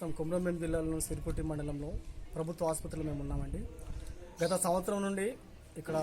ప్రస్తుతం కుమ్రంభీం జిల్లాలోని సిరిపుట్టి మండలంలో ప్రభుత్వ ఆసుపత్రిలో మేము ఉన్నామండి. గత సంవత్సరం నుండి ఇక్కడ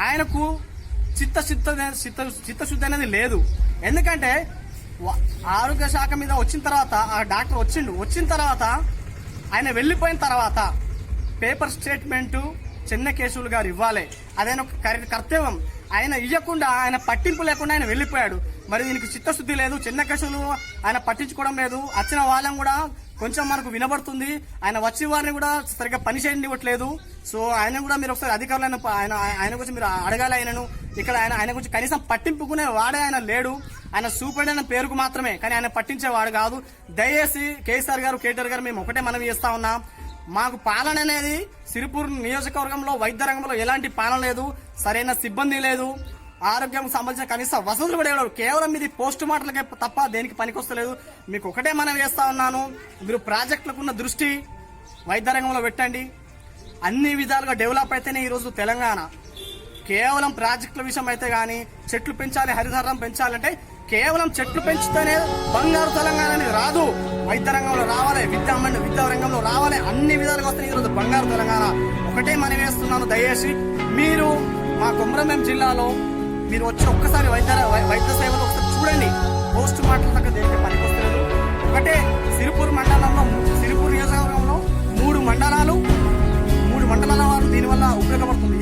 ఆయనకు చిత్తశుద్ధ చిత్త చిత్తశుద్ధి అనేది లేదు. ఎందుకంటే ఆరోగ్య శాఖ మీద వచ్చిన తర్వాత ఆ డాక్టర్ వచ్చిండు. వచ్చిన తర్వాత ఆయన వెళ్ళిపోయిన తర్వాత పేపర్ స్టేట్మెంట్ చిన్న కేసులు గారు ఇవ్వాలి. అదైన ఒక కర్తవ్యం. ఆయన ఇవ్వకుండా ఆయన పట్టింపు లేకుండా ఆయన వెళ్ళిపోయాడు. మరి దీనికి చిత్తశుద్ధి లేదు. చిన్న కేసులు ఆయన పట్టించుకోవడం లేదు. వచ్చిన వాళ్ళం కూడా కొంచెం మనకు వినబడుతుంది. ఆయన వచ్చే వారిని కూడా సరిగ్గా పని చేయనివ్వట్లేదు. సో ఆయన కూడా మీరు ఒకసారి అధికారులను ఆయన ఆయన గురించి మీరు అడగాలి ఆయనను. ఇక్కడ ఆయన ఆయన గురించి కనీసం పట్టింపుకునే వాడే ఆయన లేడు. ఆయన సూపరింటెండెంట్ పేరుకు మాత్రమే కానీ ఆయన పట్టించేవాడు కాదు. దయచేసి కేసీఆర్ గారు కేటీఆర్ గారు మేము ఒకటే మనం చేస్తా ఉన్నాం. మాకు పాలన అనేది సిరిపూర్ నియోజకవర్గంలో వైద్య రంగంలో ఎలాంటి పాలన లేదు. సరైన సిబ్బంది లేదు. ఆరోగ్యం సంబంధించిన కనీస వసతులు కూడా ఇవ్వడం కేవలం ఇది పోస్ట్ మార్టలకే తప్ప దేనికి పనికొస్తలేదు. మీకు ఒకటే మనం వేస్తా ఉన్నాను. మీరు ప్రాజెక్టులకు ఉన్న దృష్టి వైద్య రంగంలో పెట్టండి. అన్ని విధాలుగా డెవలప్ అయితేనే ఈరోజు తెలంగాణ. కేవలం ప్రాజెక్టుల విషయం అయితే కానీ చెట్లు పెంచాలి హరితహారం పెంచాలంటే కేవలం చెట్లు పెంచితేనే బంగారు తెలంగాణ అనేది రాదు. వైద్య రంగంలో రావాలి విద్యా విద్యా రంగంలో రావాలి. అన్ని విధాలుగా వస్తే ఈరోజు బంగారు తెలంగాణ. ఒకటే మనం వేస్తున్నాను దయచేసి. మీరు మా కొమరంభీం జిల్లాలో మీరు వచ్చి ఒక్కసారి వైద్య వై- వైద్య సేవలు ఒకసారి చూడండి. పోస్ట్ మార్టం దగ్గర దేనికి పనికొస్తలేదు ఒకటే సిరిపూర్ మండలంలో సిరిపూర్ నియోజకవర్గంలో మూడు మండలాలు మూడు మండలాల వారు దీనివల్ల ఉపయోగపడుతుంది.